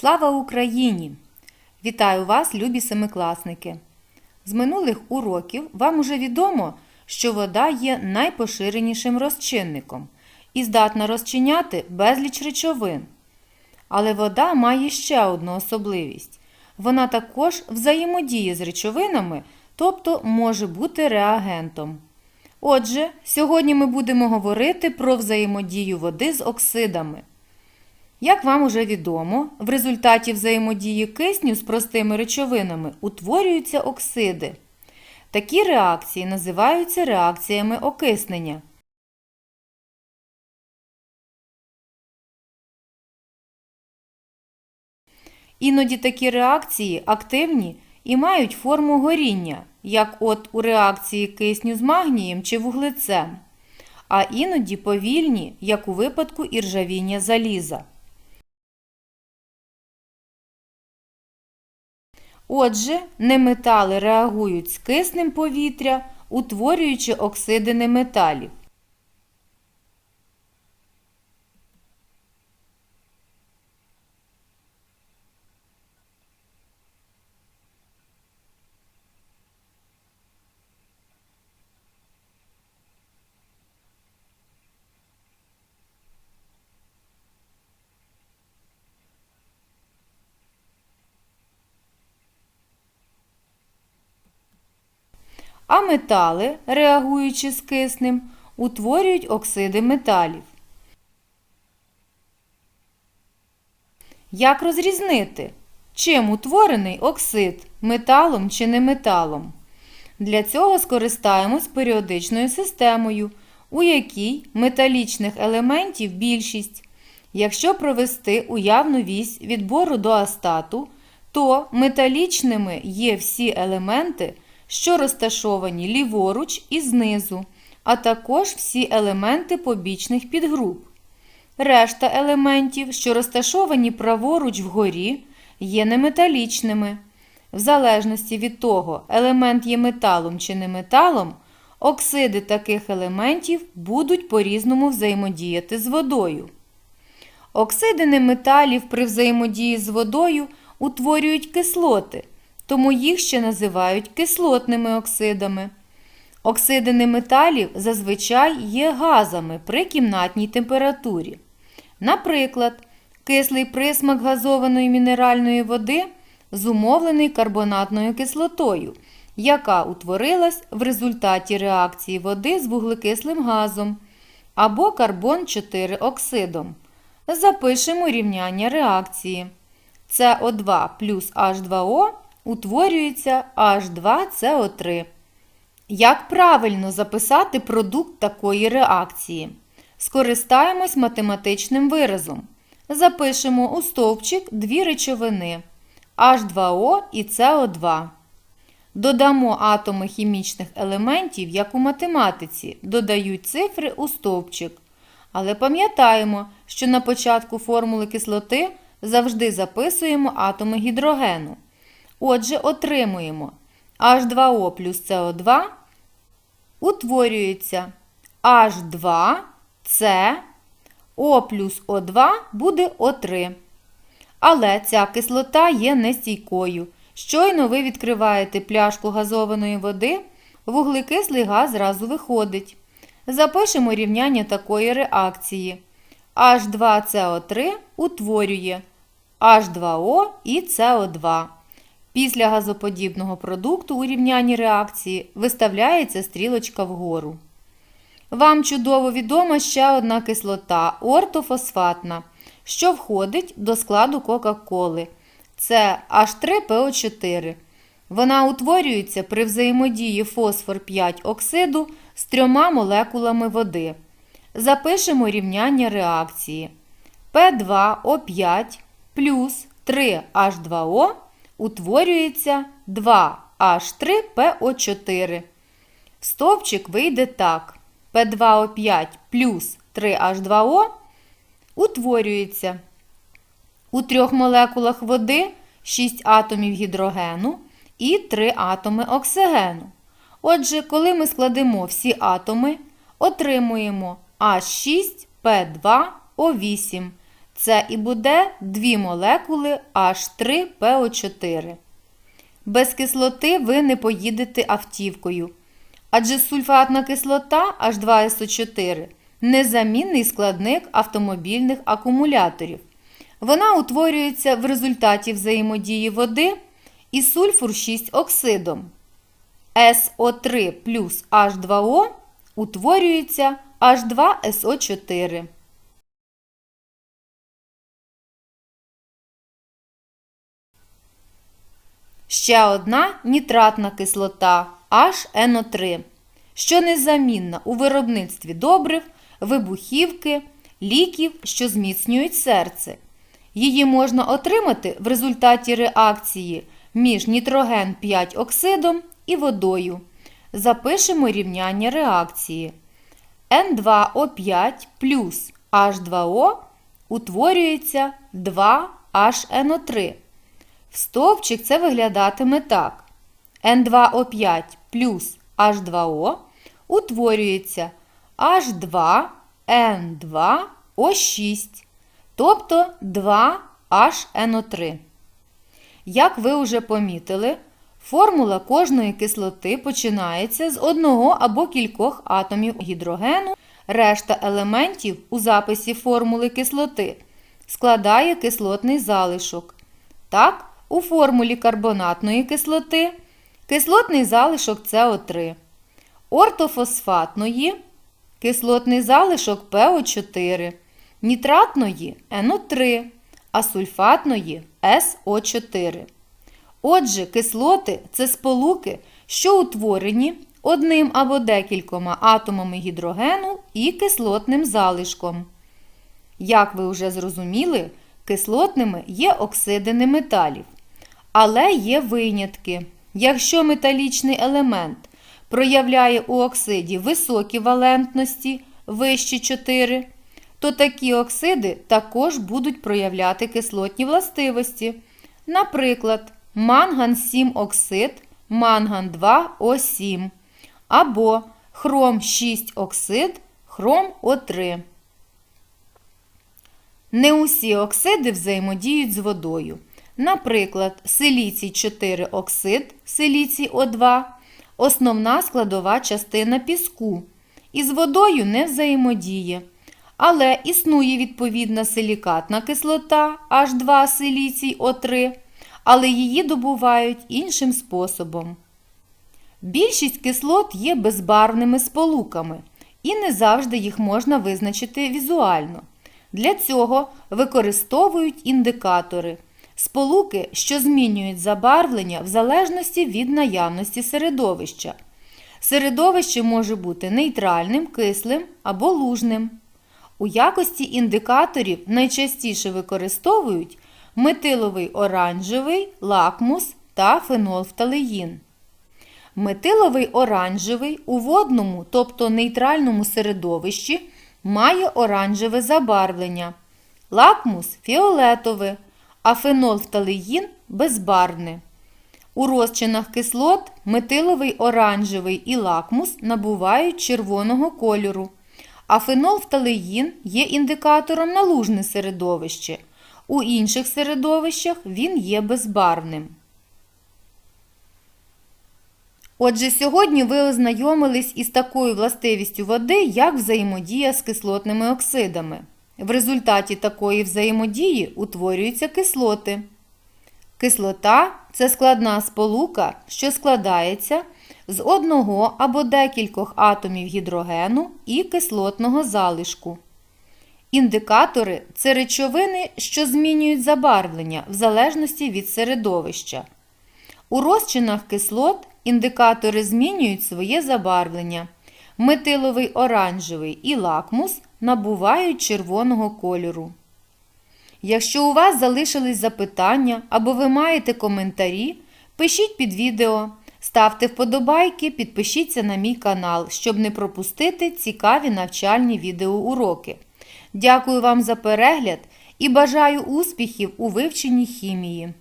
Слава Україні! Вітаю вас, любі семикласники! З минулих уроків вам уже відомо, що вода є найпоширенішим розчинником і здатна розчиняти безліч речовин. Але вода має ще одну особливість. Вона також взаємодіє з речовинами, тобто може бути реагентом. Отже, сьогодні ми будемо говорити про взаємодію води з оксидами. Як вам уже відомо, в результаті взаємодії кисню з простими речовинами утворюються оксиди. Такі реакції називаються реакціями окиснення. Іноді такі реакції активні і мають форму горіння, як от у реакції кисню з магнієм чи вуглецем, а іноді повільні, як у випадку іржавіння заліза. Отже, неметали реагують з киснем повітря, утворюючи оксиди неметалів. А метали, реагуючи з киснем, утворюють оксиди металів. Як розрізнити, чим утворений оксид металом чи неметалом? Для цього скористаємось періодичною системою, у якій металічних елементів більшість. Якщо провести уявну вісь відбору до астату, то металічними є всі елементи, що розташовані ліворуч і знизу, а також всі елементи побічних підгруп. Решта елементів, що розташовані праворуч вгорі, є неметалічними. В залежності від того, елемент є металом чи не металом, оксиди таких елементів будуть по-різному взаємодіяти з водою. Оксиди неметалів при взаємодії з водою утворюють кислоти, тому їх ще називають кислотними оксидами. Оксиди неметалів зазвичай є газами при кімнатній температурі. Наприклад, кислий присмак газованої мінеральної води зумовлений карбонатною кислотою, яка утворилась в результаті реакції води з вуглекислим газом або карбон 4 оксидом. Запишемо рівняння реакції. СО2 плюс H2O утворюється H2CO3. Як правильно записати продукт такої реакції? Скористаємось математичним виразом. Запишемо у стовпчик дві речовини H2O і CO2. Додамо атоми хімічних елементів, як у математиці, додають цифри у стовпчик. Але пам'ятаємо, що на початку формули кислоти завжди записуємо атоми гідрогену. Отже, отримуємо H2O плюс CO2 утворюється H2, C, O плюс O2 буде O3. Але ця кислота є нестійкою. Щойно ви відкриваєте пляшку газованої води, вуглекислий газ зразу виходить. Запишемо рівняння такої реакції. H2CO3 утворює H2O і CO2. Після газоподібного продукту у рівнянні реакції виставляється стрілочка вгору. Вам чудово відома ще одна кислота ортофосфатна, що входить до складу Кока-Коли. Це H3PO4. Вона утворюється при взаємодії фосфор 5 оксиду з трьома молекулами води. Запишемо рівняння реакції. P2O5 плюс 3H2O утворюється 2H3PO4. Стовпчик вийде так. P2O5 плюс 3H2O утворюється. У трьох молекулах води 6 атомів гідрогену і 3 атоми оксигену. Отже, коли ми складемо всі атоми, отримуємо H6P2O8. Це і буде дві молекули H3PO4. Без кислоти ви не поїдете автівкою. Адже сульфатна кислота H2SO4 незамінний складник автомобільних акумуляторів. Вона утворюється в результаті взаємодії води і сульфур 6 оксидом. SO3 плюс H2O утворюється H2SO4. Ще одна нітратна кислота HNO3, що незамінна у виробництві добрив, вибухівки, ліків, що зміцнюють серце. Її можна отримати в результаті реакції між нітроген 5 оксидом і водою. Запишемо рівняння реакції. N2O5 плюс H2O утворюється 2HNO3. Стовпчик це виглядатиме так. N2O5 плюс H2O утворюється H2N2O6, тобто 2HNO3. Як ви вже помітили, формула кожної кислоти починається з одного або кількох атомів гідрогену, решта елементів у записі формули кислоти складає кислотний залишок. Так, у формулі карбонатної кислоти кислотний залишок СО3, ортофосфатної кислотний залишок ПО4, нітратної НО3, а сульфатної СО4. Отже, кислоти це сполуки, що утворені одним або декількома атомами гідрогену і кислотним залишком. Як ви вже зрозуміли, кислотними є оксиди неметалів. Але є винятки. Якщо металічний елемент проявляє у оксиді високі валентності вищі 4, то такі оксиди також будуть проявляти кислотні властивості. Наприклад, манган 7 оксид, манган 2 О7 або хром 6 оксид, хром О3. Не усі оксиди взаємодіють з водою. Наприклад, силіцій 4 оксид, силіцій О2 основна складова частина піску. Із водою не взаємодіє. Але існує відповідна силікатна кислота H2 силіцій О3, але її добувають іншим способом. Більшість кислот є безбарвними сполуками, і не завжди їх можна визначити візуально. Для цього використовують індикатори сполуки, що змінюють забарвлення в залежності від наявності середовища. Середовище може бути нейтральним, кислим або лужним. У якості індикаторів найчастіше використовують метиловий оранжевий, лакмус та фенолфталеїн. Метиловий оранжевий у водному, тобто нейтральному середовищі, має оранжеве забарвлення, лакмус фіолетове, а фенолфталеїн безбарвне. У розчинах кислот метиловий оранжевий і лакмус набувають червоного кольору, а фенолфталеїн є індикатором на лужне середовище. У інших середовищах він є безбарвним. Отже, сьогодні ви ознайомились із такою властивістю води, як взаємодія з кислотними оксидами. В результаті такої взаємодії утворюються кислоти. Кислота це складна сполука, що складається з одного або декількох атомів гідрогену і кислотного залишку. Індикатори це речовини, що змінюють забарвлення в залежності від середовища. У розчинах кислот індикатори змінюють своє забарвлення. Метиловий оранжевий і лакмус набувають червоного кольору. Якщо у вас залишились запитання або ви маєте коментарі, пишіть під відео, ставте вподобайки, підпишіться на мій канал, щоб не пропустити цікаві навчальні відеоуроки. Дякую вам за перегляд і бажаю успіхів у вивченні хімії.